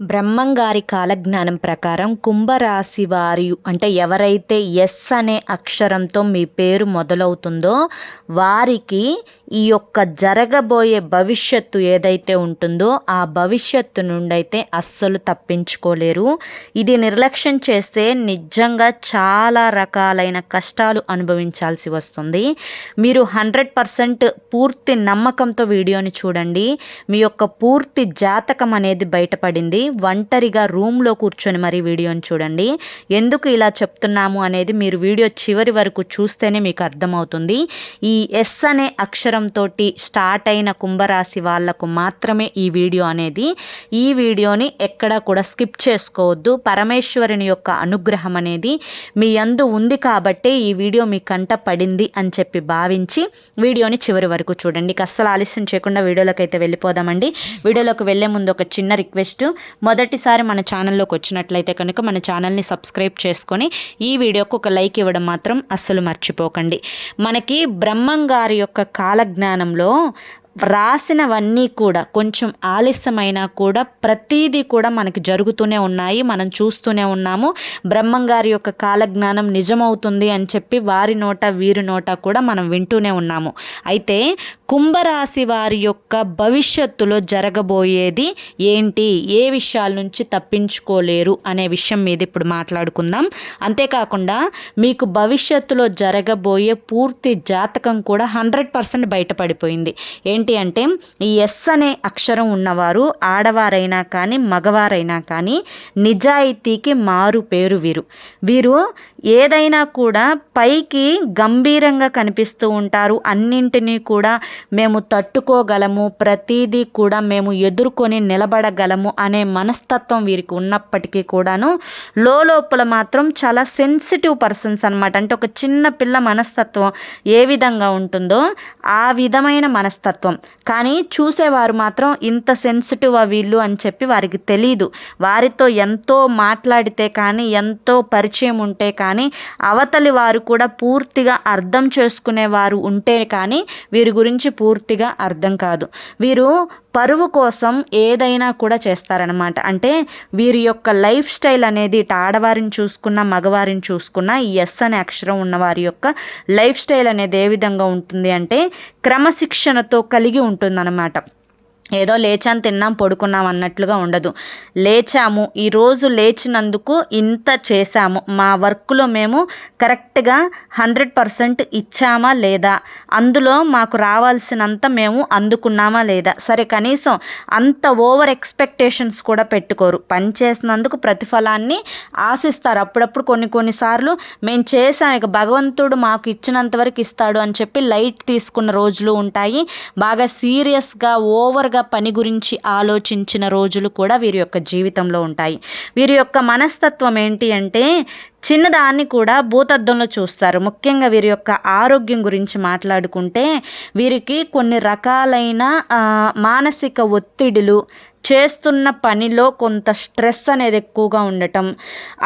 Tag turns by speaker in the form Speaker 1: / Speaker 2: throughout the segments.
Speaker 1: బ్రహ్మంగారి కాలజ్ఞానం ప్రకారం కుంభరాశి వారి అంటే ఎవరైతే ఎస్ అనే అక్షరంతో మీ పేరు మొదలవుతుందో వారికి ఈ యొక్క జరగబోయే భవిష్యత్తు ఏదైతే ఉంటుందో ఆ భవిష్యత్తు నుండి అయితే అస్సలు తప్పించుకోలేరు. ఇది నిర్లక్ష్యం చేస్తే నిజంగా చాలా రకాలైన కష్టాలు అనుభవించాల్సి వస్తుంది. మీరు హండ్రెడ్ పర్సెంట్ పూర్తి నమ్మకంతో వీడియోని చూడండి. మీ యొక్క పూర్తి జాతకం అనేది బయటపడింది. ఒంటరిగా రూమ్లో కూర్చొని మరి వీడియోని చూడండి. ఎందుకు ఇలా చెప్తున్నాము అనేది మీరు వీడియో చివరి వరకు చూస్తేనే మీకు అర్థమవుతుంది. ఈ ఎస్ అనే అక్షరంతో స్టార్ట్ అయిన కుంభరాశి వాళ్ళకు మాత్రమే ఈ వీడియో అనేది. ఈ వీడియోని ఎక్కడా కూడా స్కిప్ చేసుకోవద్దు. పరమేశ్వరుని యొక్క అనుగ్రహం అనేది మీ అందు ఉంది కాబట్టే ఈ వీడియో మీ కంట పడింది అని చెప్పి భావించి వీడియోని చివరి వరకు చూడండి. అస్సలు ఆలస్యం చేయకుండా వీడియోలోకి అయితే వెళ్ళిపోదామండి. వీడియోలోకి వెళ్ళే ముందు ఒక చిన్న రిక్వెస్ట్. మొదటిసారి మన ఛానల్లోకి వచ్చినట్లయితే కనుక మన ఛానల్ని సబ్స్క్రైబ్ చేసుకొని ఈ వీడియోకు ఒక లైక్ ఇవ్వడం మాత్రం అస్సలు మర్చిపోకండి. మనకి బ్రహ్మం గారి యొక్క కాలజ్ఞానంలో రాసినవన్నీ కూడా కొంచెం ఆలస్యమైనా కూడా ప్రతీదీ కూడా మనకి జరుగుతూనే ఉన్నాయి మనం చూస్తూనే ఉన్నాము. బ్రహ్మంగారి యొక్క కాలజ్ఞానం నిజమవుతుంది అని చెప్పి వారి నోట వీరి నోట కూడా మనం వింటూనే ఉన్నాము. అయితే కుంభరాశి వారి యొక్క భవిష్యత్తులో జరగబోయేది ఏంటి? ఏ విషయాల నుంచి తప్పించుకోలేరు అనే విషయం మీద ఇప్పుడు మాట్లాడుకుందాం. అంతేకాకుండా మీకు భవిష్యత్తులో జరగబోయే పూర్తి జాతకం కూడా హండ్రెడ్ పర్సెంట్ బయటపడిపోయింది. ఏంటి ఏంటి అంటే ఈ ఎస్ అనే అక్షరం ఉన్నవారు ఆడవారైనా కానీ మగవారైనా కానీ నిజాయితీకి మారు పేరు వీరు. వీరు ఏదైనా కూడా పైకి గంభీరంగా కనిపిస్తూ ఉంటారు. అన్నింటినీ కూడా మేము తట్టుకోగలము. ప్రతీదీ కూడా మేము ఎదుర్కొని నిలబడగలము అనే మనస్తత్వం వీరికి ఉన్నప్పటికీ కూడాను లోపల మాత్రం చాలా సెన్సిటివ్ పర్సన్స్ అనమాట అంటే ఒక చిన్న పిల్ల మనస్తత్వం ఏ విధంగా ఉంటుందో ఆ విధమైన మనస్తత్వం. కానీ చూసేవారు మాత్రం ఇంత సెన్సిటివ్ వీళ్ళు అని చెప్పి వారికి తెలియదు వారితో ఎంతో మాట్లాడితే కానీ ఎంతో పరిచయం ఉంటే కానీ అవతలి వారు కూడా పూర్తిగా అర్థం చేసుకునేవారు ఉంటే కానీ వీరి గురించి పూర్తిగా అర్థం కాదు. వీరు పరువు కోసం ఏదైనా కూడా చేస్తారనమాట అంటే వీరి యొక్క లైఫ్ స్టైల్ అనేది ఇటు ఆడవారిని చూసుకున్న మగవారిని చూసుకున్న ఈ ఎస్ అనే అక్షరం ఉన్న వారి యొక్క లైఫ్ స్టైల్ అనేది ఏ విధంగా ఉంటుంది అంటే క్రమశిక్షణతో కలిగి ఉంటుందన్నమాట. ఏదో లేచాను తిన్నాం పడుకున్నాం అన్నట్లుగా ఉండదు. లేచాము. ఈరోజు లేచినందుకు ఇంత చేశాము. మా వర్క్లో మేము కరెక్ట్గా హండ్రెడ్ పర్సెంట్ ఇచ్చామా లేదా? అందులో మాకు రావాల్సినంత మేము అందుకున్నామా లేదా? సరే కనీసం అంత ఓవర్ ఎక్స్పెక్టేషన్స్ కూడా పెట్టుకోరు. పని చేసినందుకు ప్రతిఫలాన్ని ఆశిస్తారు. అప్పుడప్పుడు కొన్ని కొన్నిసార్లు మేము చేసాం ఇక భగవంతుడు మాకు ఇచ్చినంత వరకు ఇస్తాడు అని చెప్పి లైట్ తీసుకున్న రోజులు ఉంటాయి. బాగా సీరియస్గా ఓవర్గా బాగా పని గురించి ఆలోచించిన రోజులు కూడా వీరి యొక్క జీవితంలో ఉంటాయి. వీరి యొక్క మనస్తత్వం ఏంటి అంటే చిన్నదాన్ని కూడా భూతద్దంలో చూస్తారు. ముఖ్యంగా వీరి యొక్క ఆరోగ్యం గురించి మాట్లాడుకుంటే వీరికి కొన్ని రకాలైన మానసిక ఒత్తిడులు చేస్తున్న పనిలో కొంత స్ట్రెస్ అనేది ఎక్కువగా ఉండటం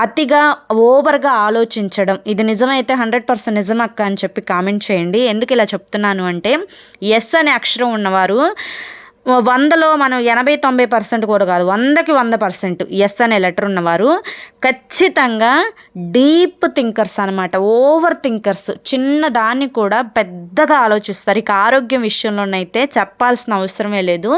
Speaker 1: అతిగా ఓవర్గా ఆలోచించడం. ఇది నిజమైతే హండ్రెడ్ పర్సెంట్ నిజం అక్క అని చెప్పి కామెంట్ చేయండి. ఎందుకు ఇలా చెప్తున్నాను అంటే ఎస్ అనే అక్షరం ఉన్నవారు వందలో మనం ఎనభై తొంభై పర్సెంట్ కూడా కాదు వందకి వంద పర్సెంట్ ఎస్ అనే లెటర్ ఉన్నవారు ఖచ్చితంగా డీప్ థింకర్స్ అనమాట ఓవర్ థింకర్స్. చిన్న దాన్ని కూడా పెద్దగా ఆలోచిస్తారు. ఇక ఆరోగ్యం విషయంలోనైతే చెప్పాల్సిన అవసరమే లేదు.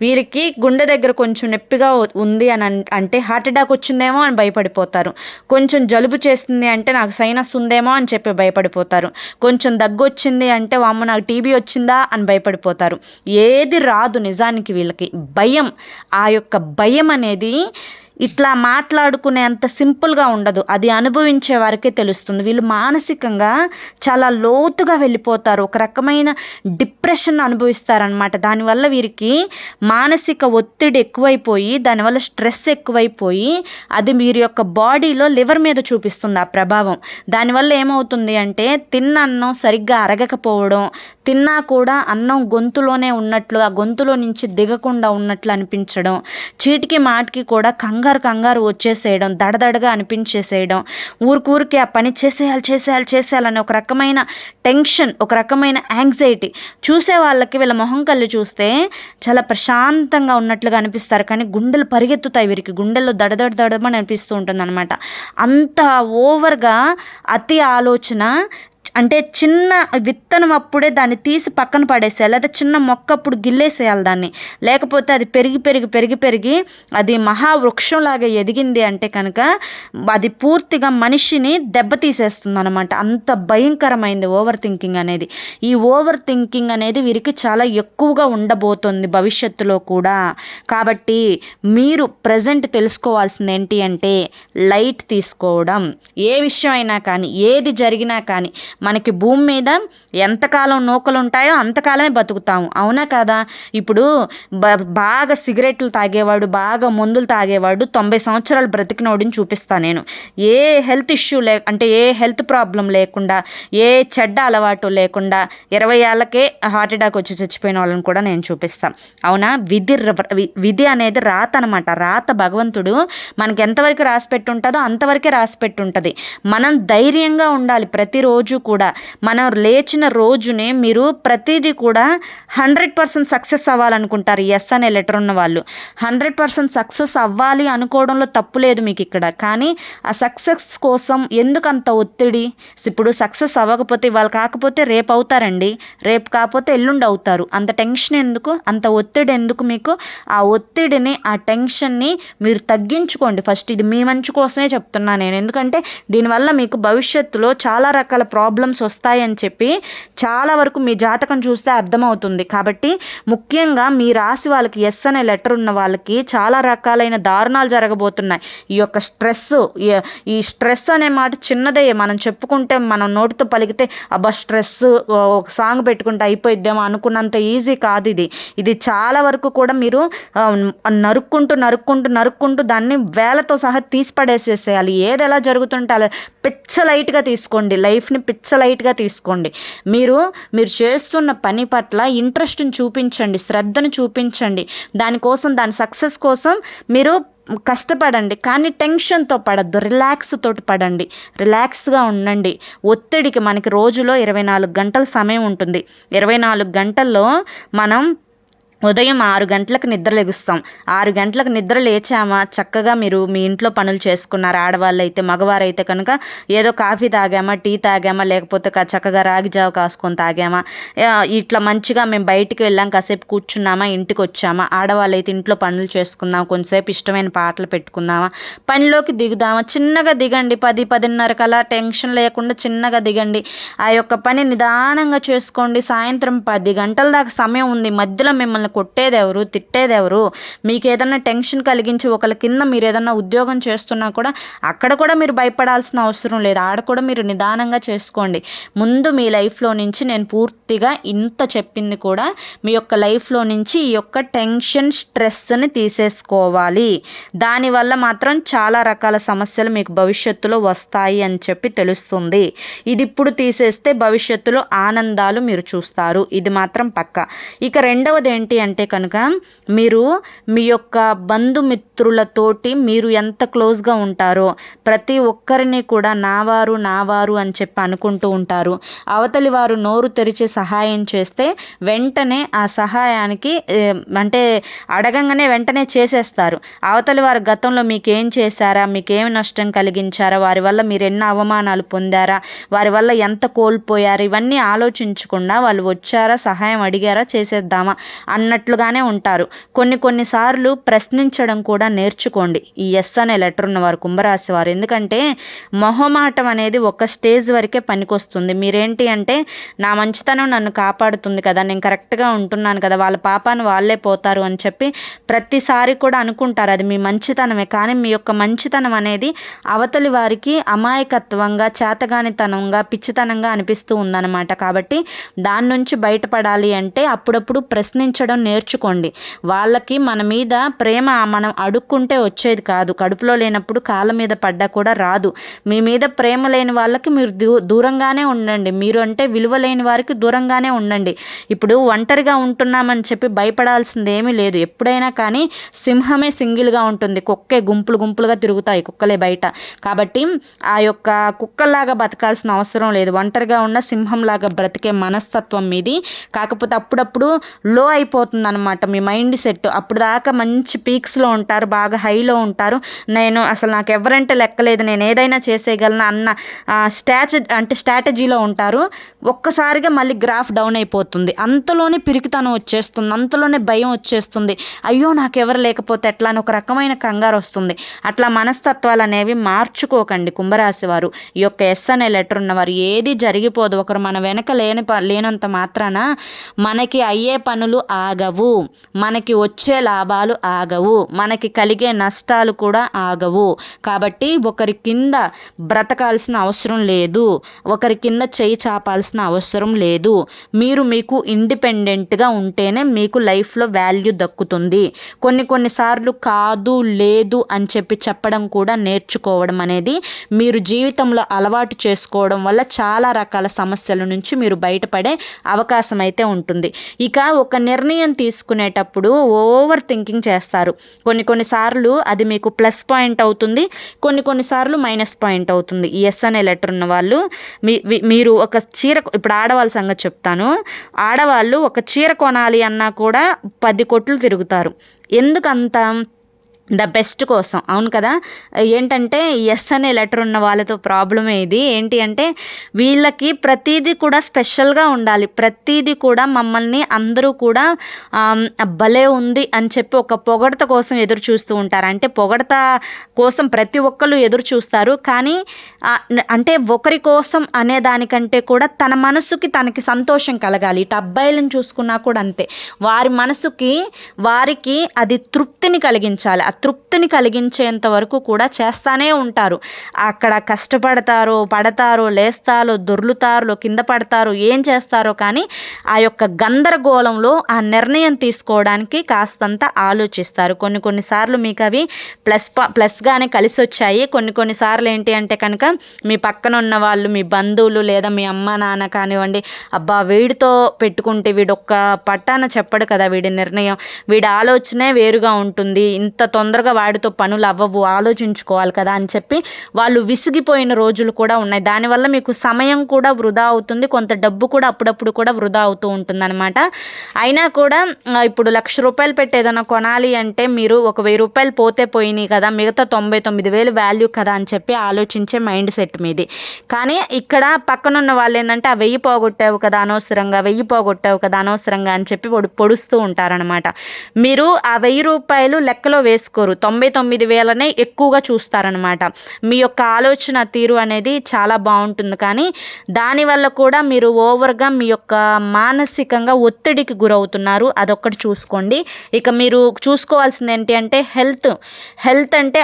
Speaker 1: వీరికి గుండె దగ్గర కొంచెం నొప్పిగా ఉంది అని అంటే హార్ట్ అటాక్ వచ్చిందేమో అని భయపడిపోతారు. కొంచెం జలుబు చేస్తుంది అంటే నాకు సైనస్ ఉందేమో అని చెప్పి భయపడిపోతారు. కొంచెం దగ్గు వచ్చింది అంటే వామ్మ నాకు టీబీ వచ్చిందా అని భయపడిపోతారు. ఏది రాదు నిజానికి వీళ్ళకి భయం. ఆ యొక్క భయం అనేది ఇట్లా మాట్లాడుకునే అంత సింపుల్గా ఉండదు. అది అనుభవించే వారికే తెలుస్తుంది. వీళ్ళు మానసికంగా చాలా లోతుగా వెళ్ళిపోతారు. ఒక రకమైన డిప్రెషన్ అనుభవిస్తారనమాట దానివల్ల వీరికి మానసిక ఒత్తిడి ఎక్కువైపోయి దానివల్ల స్ట్రెస్ ఎక్కువైపోయి అది వీరి యొక్క బాడీలో లివర్ మీద చూపిస్తుంది ఆ ప్రభావం. దానివల్ల ఏమవుతుంది అంటే తిన్న అన్నం సరిగ్గా అరగకపోవడం తిన్నా కూడా అన్నం గొంతులోనే ఉన్నట్లు ఆ గొంతులో నుంచి దిగకుండా ఉన్నట్లు అనిపించడం చీటికి మాటికి కూడా కంగ కంగారు కంగారు వచ్చేసేయడం దడదడగా అనిపించేసేయడం ఊరికూరికే ఆ పని చేసేయాలి చేసేయాలి చేసేయాలని ఒక రకమైన టెన్షన్ ఒక రకమైన యాంగ్జైటీ చూసే వాళ్ళకి వీళ్ళ మొహం కళ్ళు చూస్తే చాలా ప్రశాంతంగా ఉన్నట్లుగా అనిపిస్తారు. కానీ గుండెలు పరిగెత్తుతాయి వీరికి. గుండెల్లో దడదడ దడమని అనిపిస్తూ ఉంటుంది అనమాట అంత ఓవర్గా అతి ఆలోచన అంటే చిన్న విత్తనం అప్పుడే దాన్ని తీసి పక్కన పడేసేయాలి లేదా చిన్న మొక్క అప్పుడు గిల్లేసేయాలి దాన్ని. లేకపోతే అది పెరిగి పెరిగి పెరిగి పెరిగి అది మహావృక్షంలాగా ఎదిగింది అంటే కనుక అది పూర్తిగా మనిషిని దెబ్బతీసేస్తుంది అనమాట అంత భయంకరమైంది ఓవర్ థింకింగ్ అనేది. ఈ ఓవర్ థింకింగ్ అనేది వీరికి చాలా ఎక్కువగా ఉండబోతుంది భవిష్యత్తులో కూడా. కాబట్టి మీరు ప్రజెంట్ తెలుసుకోవాల్సింది ఏంటి అంటే లైట్ తీసుకోవడం. ఏ విషయం అయినా కానీ ఏది జరిగినా కానీ మనకి భూమి మీద ఎంతకాలం నూకలు ఉంటాయో అంతకాలమే బతుకుతాము. అవునా కదా? ఇప్పుడు బ బాగా సిగరెట్లు తాగేవాడు బాగా మందులు తాగేవాడు తొంభై సంవత్సరాలు బ్రతికినోడిని చూపిస్తాను నేను. ఏ హెల్త్ ఇష్యూ లే అంటే ఏ హెల్త్ ప్రాబ్లం లేకుండా ఏ చెడ్డ అలవాటు లేకుండా ఇరవై ఏళ్ళకే హార్ట్ అటాక్ వచ్చి చచ్చిపోయిన వాళ్ళని కూడా నేను చూపిస్తాను అవునా? విధి విధి అనేది రాత అనమాట రాత భగవంతుడు మనకి ఎంతవరకు రాసి పెట్టుంటుందో అంతవరకే రాసి పెట్టుంటుంది. మనం ధైర్యంగా ఉండాలి. ప్రతిరోజు కూడా కూడా. మనం లేచిన రోజునే మీరు ప్రతిదీ కూడా హండ్రెడ్ పర్సెంట్ సక్సెస్ అవ్వాలనుకుంటారు. ఎస్ అనే లెటర్ ఉన్న వాళ్ళు. హండ్రెడ్ పర్సెంట్ సక్సెస్ అవ్వాలి అనుకోవడంలో తప్పు లేదు మీకు ఇక్కడ. కానీ ఆ సక్సెస్ కోసం ఎందుకంత ఒత్తిడి? ఇప్పుడు సక్సెస్ అవ్వకపోతే వాళ్ళు కాకపోతే రేపు అవుతారండి. రేపు కాకపోతే ఎల్లుండి అవుతారు. అంత టెన్షన్ ఎందుకు? అంత ఒత్తిడి ఎందుకు మీకు? ఆ ఒత్తిడిని ఆ టెన్షన్ని మీరు తగ్గించుకోండి. ఫస్ట్ ఇది మీ మంచి కోసమే చెప్తున్నా నేను. ఎందుకంటే దీనివల్ల మీకు భవిష్యత్తులో చాలా రకాల ప్రాబ్లమ్స్ ప్రాబ్లమ్స్ వస్తాయని చెప్పి చాలా వరకు మీ జాతకం చూస్తే అర్థమవుతుంది. కాబట్టి ముఖ్యంగా మీ రాశి వాళ్ళకి ఎస్ అనే లెటర్ ఉన్న వాళ్ళకి చాలా రకాలైన దారుణాలు జరగబోతున్నాయి. ఈ యొక్క స్ట్రెస్ ఈ స్ట్రెస్ అనే మాట చిన్నదే. మనం చెప్పుకుంటే మనం నోటితో పలికితే అబ్బా స్ట్రెస్ ఒక సాంగ్ పెట్టుకుంటే అయిపోయిద్దేమో అనుకున్నంత ఈజీ కాదు ఇది. ఇది చాలా వరకు కూడా మీరు నరుక్కుంటూ నరుక్కుంటూ నరుక్కుంటూ దాన్ని వేలతో సహా తీసి పడేసేసేయాలి ఏది ఎలా జరుగుతుంటే అలా పిచ్చ లైట్గా తీసుకోండి. లైఫ్ని పిచ్చ లైట్గా తీసుకోండి. మీ మీరు మీరు చేస్తున్న పని పట్ల ఇంట్రెస్ట్ని చూపించండి శ్రద్ధను చూపించండి. దానికోసం దాని సక్సెస్ కోసం మీరు కష్టపడండి. కానీ టెన్షన్తో పడద్దు రిలాక్స్ తోటి పడండి. రిలాక్స్గా ఉండండి. ఒత్తిడికి మనకి రోజులో ఇరవై నాలుగు గంటల సమయం ఉంటుంది. ఇరవై నాలుగు గంటల్లో మనం ఉదయం ఆరు గంటలకు నిద్ర లెగుస్తాం. ఆరు గంటలకు నిద్ర లేచామా? చక్కగా మీరు మీ ఇంట్లో పనులు చేసుకున్నారు. ఆడవాళ్ళు అయితే మగవారు అయితే కనుక ఏదో కాఫీ తాగామా టీ తాగామా లేకపోతే చక్కగా రాగి జావ కాసుకొని తాగామా? ఇట్లా మంచిగా మేము బయటికి వెళ్ళాం కాసేపు కూర్చున్నామా ఇంటికి వచ్చామా ఆడవాళ్ళు అయితే ఇంట్లో పనులు చేసుకుందాం కొంతసేపు ఇష్టమైన పాటలు పెట్టుకుందామా? పనిలోకి దిగుదామా? చిన్నగా దిగండి. పది పదిన్నర కలా టెన్షన్ లేకుండా చిన్నగా దిగండి. ఆ యొక్క పని నిదానంగా చేసుకోండి. సాయంత్రం పది గంటల దాకా సమయం ఉంది. మధ్యలో మిమ్మల్ని మిమ్మల్ని కొట్టేదెవరు? తిట్టేదెవరు? మీకు ఏదన్నా టెన్షన్ కలిగించి ఒకళ్ళ కింద మీరు ఏదన్నా ఉద్యోగం చేస్తున్నా కూడా అక్కడ కూడా మీరు భయపడాల్సిన అవసరం లేదు. ఆడ కూడా మీరు నిదానంగా చేసుకోండి. ముందు మీ లైఫ్లో నుంచి నేను పూర్తిగా ఇంత చెప్పింది కూడా మీ యొక్క లైఫ్లో నుంచి ఈ యొక్క టెన్షన్ స్ట్రెస్ని తీసేసుకోవాలి. దానివల్ల మాత్రం చాలా రకాల సమస్యలు మీకు భవిష్యత్తులో వస్తాయి అని చెప్పి తెలుస్తుంది. ఇది ఇప్పుడు తీసేస్తే భవిష్యత్తులో ఆనందాలు మీరు చూస్తారు. ఇది మాత్రం పక్క. ఇక రెండవది ఏంటి? అంటే కనుక మీరు మీ యొక్క బంధుమిత్రులతోటి మీరు ఎంత క్లోజ్గా ఉంటారో ప్రతి ఒక్కరిని కూడా నావారు నావారు అని చెప్పి అనుకుంటూ ఉంటారు. అవతలి వారు నోరు తెరిచి సహాయం చేస్తే వెంటనే ఆ సహాయానికి అంటే అడగంగానే వెంటనే చేసేస్తారు. అవతలి వారు గతంలో మీకు ఏం చేశారా మీకు ఏమి నష్టం కలిగించారా వారి వల్ల మీరు ఎన్ని అవమానాలు పొందారా వారి వల్ల ఎంత కోల్పోయారు ఇవన్నీ ఆలోచించకుండా వాళ్ళు వచ్చారా సహాయం అడిగారా చేసేద్దామా అన్నట్లుగానే ఉంటారు. కొన్ని కొన్నిసార్లు ప్రశ్నించడం కూడా నేర్చుకోండి. ఈ ఎస్ అనే లెటర్ ఉన్నవారు కుంభరాశి వారు. ఎందుకంటే మొహమాటం అనేది ఒక స్టేజ్ వరకే పనికొస్తుంది. మీరేంటి అంటే నా మంచితనం నన్ను కాపాడుతుంది కదా నేను కరెక్ట్గా ఉంటున్నాను కదా వాళ్ళ పాపాన్ని వాళ్ళే పోతారు అని చెప్పి ప్రతిసారి కూడా అనుకుంటారు. అది మీ మంచితనమే. కానీ మీ యొక్క మంచితనం అనేది అవతలి వారికి అమాయకత్వంగా చేతగానితనంగా పిచ్చితనంగా అనిపిస్తూ ఉందన్నమాట. కాబట్టి దాని నుంచి బయటపడాలి అంటే అప్పుడప్పుడు ప్రశ్నించడం ఇవ్వడం నేర్చుకోండి. వాళ్ళకి మన మీద ప్రేమ మనం అడుక్కుంటే వచ్చేది కాదు. కడుపులో లేనప్పుడు కాళ్ళ మీద పడ్డా కూడా రాదు. మీ మీద ప్రేమ లేని వాళ్ళకి మీరు దూ దూరంగానే ఉండండి. మీరు అంటే విలువ లేని వారికి దూరంగానే ఉండండి. ఇప్పుడు ఒంటరిగా ఉంటున్నామని చెప్పి భయపడాల్సింది ఏమీ లేదు. ఎప్పుడైనా కానీ సింహమే సింగిల్గా ఉంటుంది. కుక్కే గుంపులు గుంపులుగా తిరుగుతాయి కుక్కలే బయట. కాబట్టి ఆ యొక్క కుక్కలాగా బతకాల్సిన అవసరం లేదు. ఒంటరిగా ఉన్న సింహంలాగా బ్రతికే మనస్తత్వం మీది. కాకపోతే అప్పుడప్పుడు లో అయిపోతుంది అనమాట మీ మైండ్ సెట్ అప్పుడు దాకా మంచి పీక్స్లో ఉంటారు బాగా హైలో ఉంటారు. నేను అసలు నాకు ఎవరంటే లెక్కలేదు. నేను ఏదైనా చేసేయగలను అన్న స్టాచ అంటే స్ట్రాటజీలో ఉంటారు. ఒక్కసారిగా మళ్ళీ గ్రాఫ్ డౌన్ అయిపోతుంది. అంతలోనే పిరికితనం వచ్చేస్తుంది. అంతలోనే భయం వచ్చేస్తుంది. అయ్యో నాకు ఎవరు లేకపోతే ఎట్లా అని ఒక రకమైన కంగారు వస్తుంది. అట్లా మనస్తత్వాలు అనేవి మార్చుకోకండి కుంభరాశి వారు. ఈ యొక్క ఎస్ అనే లెటర్ ఉన్నవారు ఏది జరిగిపోదు. ఒకరు మన వెనక లేని లేనంత మాత్రాన మనకి అయ్యే పనులు ఆగవు. మనకి వచ్చే లాభాలు ఆగవు. మనకి కలిగే నష్టాలు కూడా ఆగవు. కాబట్టి ఒకరి కింద బ్రతకాల్సిన అవసరం లేదు. ఒకరి కింద చేయి చాపాల్సిన అవసరం లేదు. మీరు మీకు ఇండిపెండెంట్గా ఉంటేనే మీకు లైఫ్లో వాల్యూ దక్కుతుంది. కొన్ని కొన్నిసార్లు కాదు లేదు అని చెప్పి చెప్పడం కూడా నేర్చుకోవడం అనేది మీరు జీవితంలో అలవాటు చేసుకోవడం వల్ల చాలా రకాల సమస్యల నుంచి మీరు బయటపడే అవకాశం అయితే ఉంటుంది. ఇక ఒక నిర్ణయం తీసుకునేటప్పుడు ఓవర్ థింకింగ్ చేస్తారు. కొన్ని కొన్నిసార్లు అది మీకు ప్లస్ పాయింట్ అవుతుంది కొన్ని కొన్నిసార్లు మైనస్ పాయింట్ అవుతుంది. ఎస్ అనే లెటర్ ఉన్న వాళ్ళు మీ మీరు ఒక చీర ఇప్పుడు ఆడవాళ్ళ సంగతి చెప్తాను. ఆడవాళ్ళు ఒక చీర కొనాలి అన్నా కూడా పది కొట్లు తిరుగుతారు. ఎందుకంత? ద బెస్ట్ కోసం. అవును కదా? ఏంటంటే ఎస్ అనే లెటర్ ఉన్న వాళ్ళతో ప్రాబ్లమే ఇది. ఏంటి అంటే వీళ్ళకి ప్రతిదీ కూడా స్పెషల్గా ఉండాలి. ప్రతిదీ కూడా మమ్మల్ని అందరూ కూడా భలే ఉంది అని చెప్పి ఒక పొగడత కోసం ఎదురు చూస్తూ ఉంటారు. అంటే పొగడత కోసం ప్రతి ఒక్కరు ఎదురు చూస్తారు. కానీ అంటే ఒకరి కోసం అనే దానికంటే కూడా తన మనసుకి తనకి సంతోషం కలగాలి. ఇటు అబ్బాయిలను చూసుకున్నా కూడా అంతే. వారి మనసుకి వారికి అది తృప్తిని కలిగించాలి. తృప్తిని కలిగించేంత వరకు కూడా చేస్తానే ఉంటారు. అక్కడ కష్టపడతారు పడతారు లేస్తారో దొర్లుతారు కింద పడతారు ఏం చేస్తారో కానీ ఆ యొక్క గందరగోళంలో ఆ నిర్ణయం తీసుకోవడానికి కాస్తంత ఆలోచిస్తారు. కొన్ని కొన్నిసార్లు మీకు అవి ప్లస్ ప్లస్గానే కలిసి వచ్చాయి కొన్ని కొన్నిసార్లు ఏంటి అంటే కనుక మీ పక్కన ఉన్న వాళ్ళు మీ బంధువులు లేదా మీ అమ్మ నాన్న కానివ్వండి అబ్బా వీడితో పెట్టుకుంటే వీడొక్క పట్టాన చెప్పడు కదా వీడి నిర్ణయం. వీడి ఆలోచనే వేరుగా ఉంటుంది. ఇంత తొందర తొందరగా వాడితో పనులు అవ్వవు ఆలోచించుకోవాలి కదా అని చెప్పి వాళ్ళు విసిగిపోయిన రోజులు కూడా ఉన్నాయి. దానివల్ల మీకు సమయం కూడా వృధా అవుతుంది కొంత డబ్బు కూడా అప్పుడప్పుడు కూడా వృధా అవుతూ ఉంటుందన్నమాట. అయినా కూడా ఇప్పుడు లక్ష రూపాయలు పెట్టి ఏదైనా కొనాలి అంటే మీరు ఒక వెయ్యి రూపాయలు పోతే పోయినాయి కదా మిగతా తొంభై తొమ్మిది వేలు వాల్యూ కదా అని చెప్పి ఆలోచించే మైండ్ సెట్ మీది. కానీ ఇక్కడ పక్కనున్న వాళ్ళు ఏంటంటే ఆ వెయ్యి పోగొట్టావు కదా అనవసరంగా వెయ్యి పోగొట్టావు కదా అనవసరంగా అని చెప్పి పొడు పొడుస్తూ ఉంటారనమాట మీరు ఆ వెయ్యి రూపాయలు లెక్కలో వేసుకు తీసుకోరు. తొంభై తొమ్మిది వేలనే ఎక్కువగా చూస్తారనమాట. మీ యొక్క ఆలోచన తీరు అనేది చాలా బాగుంటుంది. కానీ దానివల్ల కూడా మీరు ఓవర్గా మీ యొక్క మానసికంగా ఒత్తిడికి గురవుతున్నారు. అదొక్కటి చూసుకోండి. ఇక మీరు చూసుకోవాల్సింది ఏంటి అంటే హెల్త్. హెల్త్ అంటే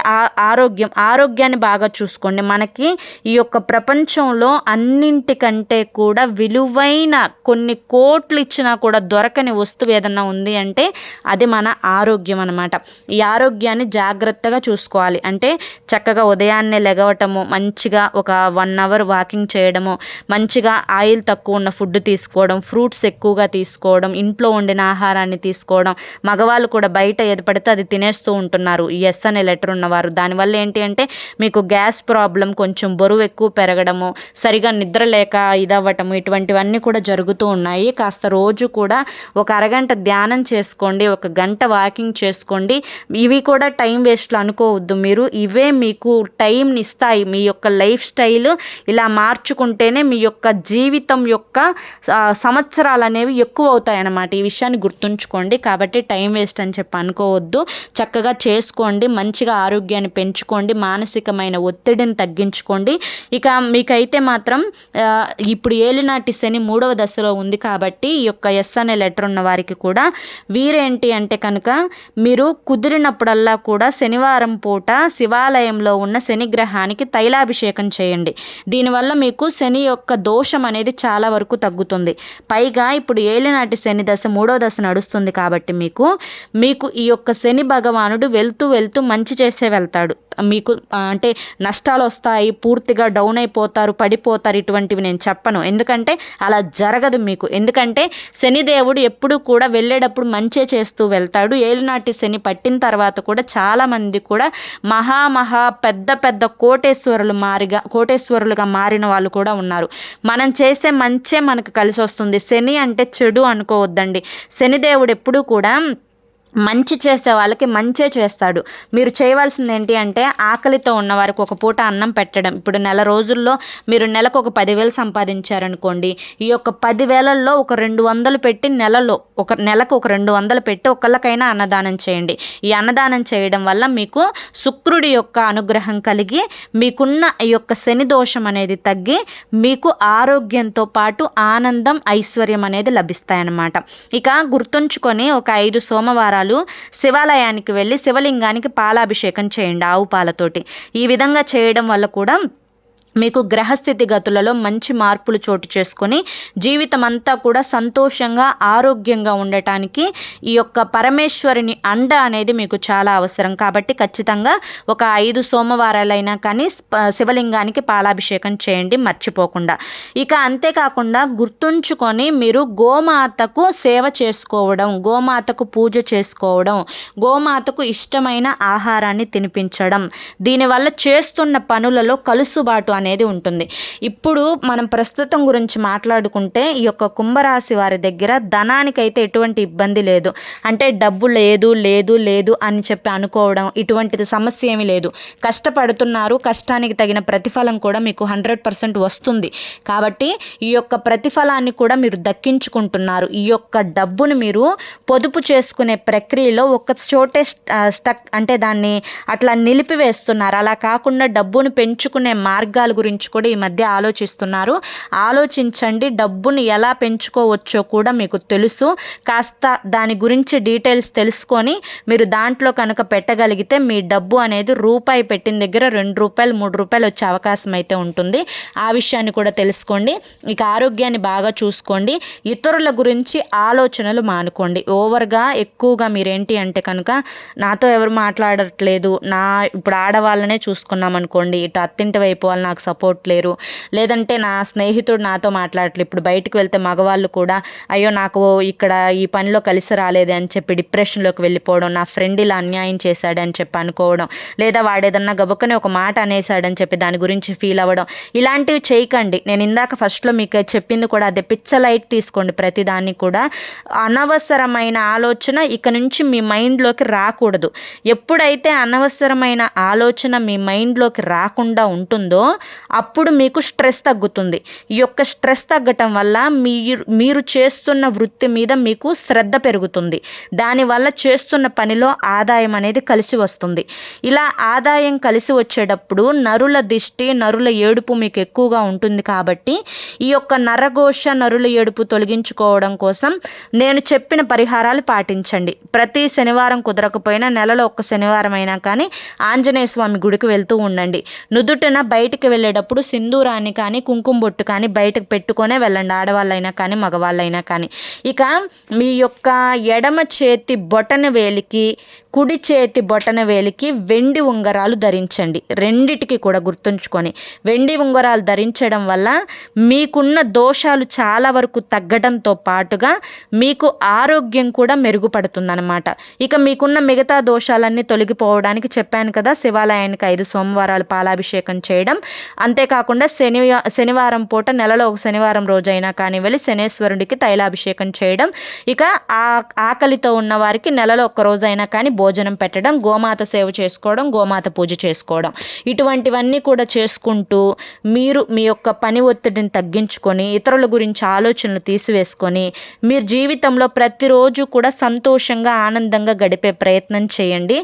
Speaker 1: ఆరోగ్యం. ఆరోగ్యాన్ని బాగా చూసుకోండి. మనకి ఈ యొక్క ప్రపంచంలో అన్నింటికంటే కూడా విలువైన కొన్ని కోట్లు ఇచ్చినా కూడా దొరకని వస్తువు ఏదన్నా ఉంది అంటే అది మన ఆరోగ్యం అనమాట ఈ ఆరోగ్యం ఆరోగ్యాన్ని జాగ్రత్తగా చూసుకోవాలి. అంటే చక్కగా ఉదయాన్నే లెగవటము మంచిగా ఒక వన్ అవర్ వాకింగ్ చేయడము మంచిగా ఆయిల్ తక్కువ ఉన్న ఫుడ్ తీసుకోవడం ఫ్రూట్స్ ఎక్కువగా తీసుకోవడం ఇంట్లో వండిన ఆహారాన్ని తీసుకోవడం మగవాళ్ళు కూడా బయట ఏది పడితే అది తినేస్తూ ఉంటున్నారు. ఎస్ అనే లెటర్ ఉన్నవారు. దానివల్ల ఏంటి అంటే మీకు గ్యాస్ ప్రాబ్లం కొంచెం బరువు ఎక్కువ పెరగడము సరిగా నిద్ర లేక ఇదవ్వటము ఇటువంటివన్నీ కూడా జరుగుతూ ఉన్నాయి. కాస్త రోజు కూడా ఒక అరగంట ధ్యానం చేసుకోండి ఒక గంట వాకింగ్ చేసుకోండి. ఇవి కూడా కూడా టైం వేస్ట్లు అనుకోవద్దు. మీరు ఇవే మీకు టైంని ఇస్తాయి మీ యొక్క లైఫ్ స్టైల్ ఇలా మార్చుకుంటేనే మీ యొక్క జీవితం యొక్క సంవత్సరాలు అనేవి ఎక్కువ అవుతాయి అన్నమాట ఈ విషయాన్ని గుర్తుంచుకోండి. కాబట్టి టైం వేస్ట్ అని చెప్పి అనుకోవద్దు. చక్కగా చేసుకోండి. మంచిగా ఆరోగ్యాన్ని పెంచుకోండి. మానసికమైన ఒత్తిడిని తగ్గించుకోండి. ఇక మీకైతే మాత్రం ఇప్పుడు ఏలినాటి శని మూడవ దశలో ఉంది కాబట్టి ఈ యొక్క ఎస్ అనే లెటర్ ఉన్న వారికి కూడా వీరేంటి అంటే కనుక మీరు కుదిరినప్పుడల్లా వల్ల కూడా శనివారం పూట శివాలయంలో ఉన్న శని గ్రహానికి తైలాభిషేకం చేయండి. దీనివల్ల మీకు శని యొక్క దోషం అనేది చాలా వరకు తగ్గుతుంది. పైగా ఇప్పుడు ఏలినాటి శని దశ మూడో దశ నడుస్తుంది కాబట్టి మీకు మీకు ఈ యొక్క శని భగవానుడు వెళ్తూ వెళ్తూ మంచి చేసే వెళ్తాడు. మీకు అంటే నష్టాలు వస్తాయి పూర్తిగా డౌన్ అయిపోతారు పడిపోతారు ఇటువంటివి నేను చెప్పను. ఎందుకంటే అలా జరగదు మీకు. ఎందుకంటే శనిదేవుడు ఎప్పుడు కూడా వెళ్ళేటప్పుడు మంచే చేస్తూ వెళ్తాడు. ఏలినాటి శని పట్టిన తర్వాత కూడా చాలామంది కూడా మహా మహా పెద్ద పెద్ద కోటేశ్వరులు మారిగా కోటేశ్వరులుగా మారిన వాళ్ళు కూడా ఉన్నారు. మనం చేసే మంచే మనకు కలిసి వస్తుంది శని అంటే చెడు అనుకోవద్దండి. శనిదేవుడు ఎప్పుడూ కూడా మంచి చేసే వాళ్ళకి మంచే చేస్తాడు. మీరు చేయవలసింది ఏంటి అంటే ఆకలితో ఉన్న వారికి ఒక పూట అన్నం పెట్టడం. ఇప్పుడు నెల రోజుల్లో మీరు నెలకు ఒక పదివేలు సంపాదించారనుకోండి. ఈ యొక్క పదివేలల్లో ఒక రెండు వందలు పెట్టి నెలలో ఒక నెలకు ఒక రెండు వందలు పెట్టి ఒకళ్ళకైనా అన్నదానం చేయండి. ఈ అన్నదానం చేయడం వల్ల మీకు శుక్రుడి యొక్క అనుగ్రహం కలిగి మీకున్న ఈ యొక్క శని దోషం అనేది తగ్గి మీకు ఆరోగ్యంతో పాటు ఆనందం ఐశ్వర్యం అనేది లభిస్తాయన్నమాట. ఇక గుర్తుంచుకొని ఒక ఐదు సోమవారాలు సంవత్సరాలు శివాలయానికి వెళ్ళి శివలింగానికి పాలాభిషేకం చేయండి ఆవు పాలతోటి. ఈ విధంగా చేయడం వల్ల కూడా మీకు గ్రహస్థితి గతులలో మంచి మార్పులు చోటు చేసుకొని జీవితం అంతా కూడా సంతోషంగా ఆరోగ్యంగా ఉండటానికి ఈ యొక్క పరమేశ్వరుని అండ అనేది మీకు చాలా అవసరం. కాబట్టి ఖచ్చితంగా ఒక ఐదు సోమవారాలైనా కానీ శివలింగానికి పాలాభిషేకం చేయండి మర్చిపోకుండా. ఇక అంతేకాకుండా గుర్తుంచుకొని మీరు గోమాతకు సేవ చేసుకోవడం గోమాతకు పూజ చేసుకోవడం గోమాతకు ఇష్టమైన ఆహారాన్ని తినిపించడం దీనివల్ల చేస్తున్న పనులలో కలుసుబాటు అనేది ఉంటుంది. ఇప్పుడు మనం ప్రస్తుతం గురించి మాట్లాడుకుంటే ఈ యొక్క కుంభరాశి వారి దగ్గర ధనానికైతే ఎటువంటి ఇబ్బంది లేదు. అంటే డబ్బు లేదు లేదు లేదు అని చెప్పి అనుకోవడం ఇటువంటిది సమస్య ఏమీ లేదు. కష్టపడుతున్నారు కష్టానికి తగిన ప్రతిఫలం కూడా మీకు హండ్రెడ్ పర్సెంట్ వస్తుంది. కాబట్టి ఈ యొక్క ప్రతిఫలాన్ని కూడా మీరు దక్కించుకుంటున్నారు. ఈ యొక్క డబ్బును మీరు పొదుపు చేసుకునే ప్రక్రియలో ఒక చోటే స్టక్ అంటే దాన్ని అట్లా నిలిపివేస్తున్నారు. అలా కాకుండా డబ్బును పెంచుకునే మార్గాలు విషయాల గురించి కూడా ఈ మధ్య ఆలోచిస్తున్నారు. ఆలోచించండి డబ్బును ఎలా పెంచుకోవచ్చో కూడా మీకు తెలుసు. కాస్త దాని గురించి డీటెయిల్స్ తెలుసుకొని మీరు దాంట్లో కనుక పెట్టగలిగితే మీ డబ్బు అనేది రూపాయి పెట్టిన దగ్గర రెండు రూపాయలు మూడు రూపాయలు వచ్చే అవకాశం అయితే ఉంటుంది. ఆ విషయాన్ని కూడా తెలుసుకోండి. ఇక ఆరోగ్యాన్ని బాగా చూసుకోండి. ఇతరుల గురించి ఆలోచనలు మానుకోండి. ఓవర్గా ఎక్కువగా మీరేంటి అంటే కనుక నాతో ఎవరు మాట్లాడట్లేదు నా ఇప్పుడు ఆడవాళ్ళనే చూసుకున్నాం అనుకోండి ఇటు అత్తింటి వైపు వాళ్ళు నాకు సపోర్ట్ లేరు. లేదంటే నా స్నేహితుడు నాతో మాట్లాడట్లేదు ఇప్పుడు బయటకు వెళ్తే మగవాళ్ళు కూడా అయ్యో నాకు ఇక్కడ ఈ పనిలో కలిసి రాలేదే అని చెప్పి డిప్రెషన్లోకి వెళ్ళిపోవడం నా ఫ్రెండ్ ఇలా అన్యాయం చేశాడని చెప్పి అనుకోవడం లేదా వాడేదన్నా గబుక్కనే ఒక మాట అనేసాడని చెప్పి దాని గురించి ఫీల్ అవ్వడం ఇలాంటివి చేయకండి. నేను ఇందాక ఫస్ట్లో మీకు చెప్పింది కూడా అదే పిచ్చ లైట్ తీసుకోండి ప్రతిదాన్ని కూడా. అనవసరమైన ఆలోచన ఇక నుంచి మీ మైండ్లోకి రాకూడదు. ఎప్పుడైతే అనవసరమైన ఆలోచన మీ మైండ్లోకి రాకుండా ఉంటుందో అప్పుడు మీకు స్ట్రెస్ తగ్గుతుంది. ఈ యొక్క స్ట్రెస్ తగ్గటం వల్ల మీరు మీరు చేస్తున్న వృత్తి మీద మీకు శ్రద్ధ పెరుగుతుంది. దానివల్ల చేస్తున్న పనిలో ఆదాయం అనేది కలిసి వస్తుంది. ఇలా ఆదాయం కలిసి వచ్చేటప్పుడు నరుల దిష్టి నరుల ఏడుపు మీకు ఎక్కువగా ఉంటుంది కాబట్టి ఈ యొక్క నరఘోష నరుల ఏడుపు తొలగించుకోవడం కోసం నేను చెప్పిన పరిహారాలు పాటించండి. ప్రతి శనివారం కుదరకపోయినా నెలలో ఒక్క శనివారం అయినా కానీ ఆంజనేయ స్వామి గుడికి వెళ్తూ ఉండండి. నుదుటిన బయటికి వెళ్ళి వెళ్ళేటప్పుడు సింధూరాన్ని కానీ కుంకుమ బొట్టు కానీ బయటకు పెట్టుకొనే వెళ్ళండి. ఆడవాళ్ళైనా కానీ మగవాళ్ళైనా కానీ. ఇక మీ యొక్క ఎడమ చేతి బొటన వేలికి కుడి చేతి బొటన వేలికి వెండి ఉంగరాలు ధరించండి. రెండిటికి కూడా గుర్తుంచుకొని. వెండి ఉంగరాలు ధరించడం వల్ల మీకున్న దోషాలు చాలా వరకు తగ్గడంతో పాటుగా మీకు ఆరోగ్యం కూడా మెరుగుపడుతుందన్నమాట. ఇక మీకున్న మిగతా దోషాలన్నీ తొలగిపోవడానికి చెప్పాను కదా శివాలయానికి ఐదు సోమవారాలు పాలాభిషేకం చేయడం. అంతేకాకుండా శని శనివారం పూట నెలలో ఒక శనివారం రోజైనా కానీ వెళ్ళి శనేశ్వరుడికి తైలాభిషేకం చేయడం. ఇక ఆ ఆకలితో ఉన్న వారికి నెలలో ఒక్క రోజైనా కానీ భోజనం పెట్టడం గోమాత సేవ చేసుకోవడం గోమాత పూజ చేసుకోవడం. ఇటువంటివన్నీ కూడా చేసుకుంటూ మీరు మీ యొక్క పని ఒత్తిడిని తగ్గించుకొని ఇతరుల గురించి ఆలోచనలు తీసివేసుకొని మీరు జీవితంలో ప్రతిరోజు కూడా సంతోషంగా ఆనందంగా గడిపే ప్రయత్నం చేయండి.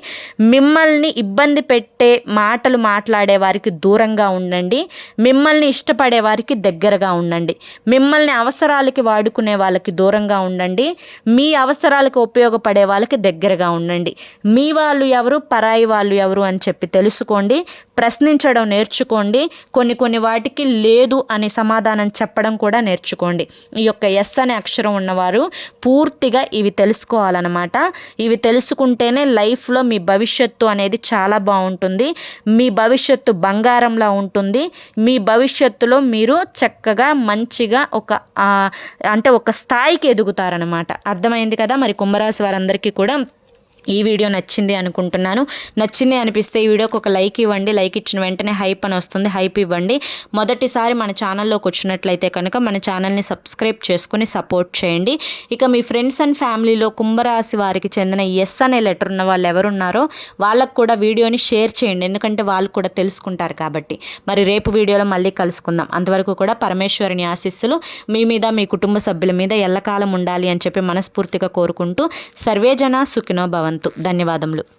Speaker 1: మిమ్మల్ని ఇబ్బంది పెట్టే మాటలు మాట్లాడే వారికి దూరంగా ఉండండి. ఉండండి. మిమ్మల్ని ఇష్టపడే వారికి దగ్గరగా ఉండండి. మిమ్మల్ని అవసరాలకి వాడుకునే వాళ్ళకి దూరంగా ఉండండి. మీ అవసరాలకు ఉపయోగపడే వాళ్ళకి దగ్గరగా ఉండండి. మీ వాళ్ళు ఎవరు? పరాయి వాళ్ళు ఎవరు? అని చెప్పి తెలుసుకోండి. ప్రశ్నించడం నేర్చుకోండి. కొన్ని కొన్ని వాటికి లేదు అని సమాధానం చెప్పడం కూడా నేర్చుకోండి. ఈ యొక్క ఎస్ అనే అక్షరం ఉన్నవారు పూర్తిగా ఇవి తెలుసుకోవాలన్నమాట. ఇవి తెలుసుకుంటేనే లైఫ్లో మీ భవిష్యత్తు అనేది చాలా బాగుంటుంది. మీ భవిష్యత్తు బంగారంలా ఉంటుంది. మీ భవిష్యత్తులో మీరు చక్కగా మంచిగా ఒక అంటే ఒక స్థాయికి ఎదుగుతారనమాట అర్థమైంది కదా? మరి కుంభరాశి వారందరికీ కూడా ఈ వీడియో నచ్చింది అనుకుంటున్నాను. నచ్చింది అనిపిస్తే ఈ వీడియోకి ఒక లైక్ ఇవ్వండి. లైక్ ఇచ్చిన వెంటనే హైప్ అని వస్తుంది. హైప్ ఇవ్వండి. మొదటిసారి మన ఛానల్లోకి వచ్చినట్లయితే కనుక మన ఛానల్ని సబ్స్క్రైబ్ చేసుకుని సపోర్ట్ చేయండి. ఇక మీ ఫ్రెండ్స్ అండ్ ఫ్యామిలీలో కుంభరాశి వారికి చెందిన ఎస్ అనే లెటర్ ఉన్న వాళ్ళు ఎవరున్నారో వాళ్ళకు కూడా వీడియోని షేర్ చేయండి. ఎందుకంటే వాళ్ళు కూడా తెలుసుకుంటారు కాబట్టి. మరి రేపు వీడియోలో మళ్ళీ కలుసుకుందాం. అంతవరకు కూడా పరమేశ్వరుని ఆశీస్సులు మీ మీద మీ కుటుంబ సభ్యుల మీద ఎల్లకాలం ఉండాలి అని చెప్పి మనస్ఫూర్తిగా కోరుకుంటూ సర్వేజన సుఖినో భవంతు. ధన్యవాదములు.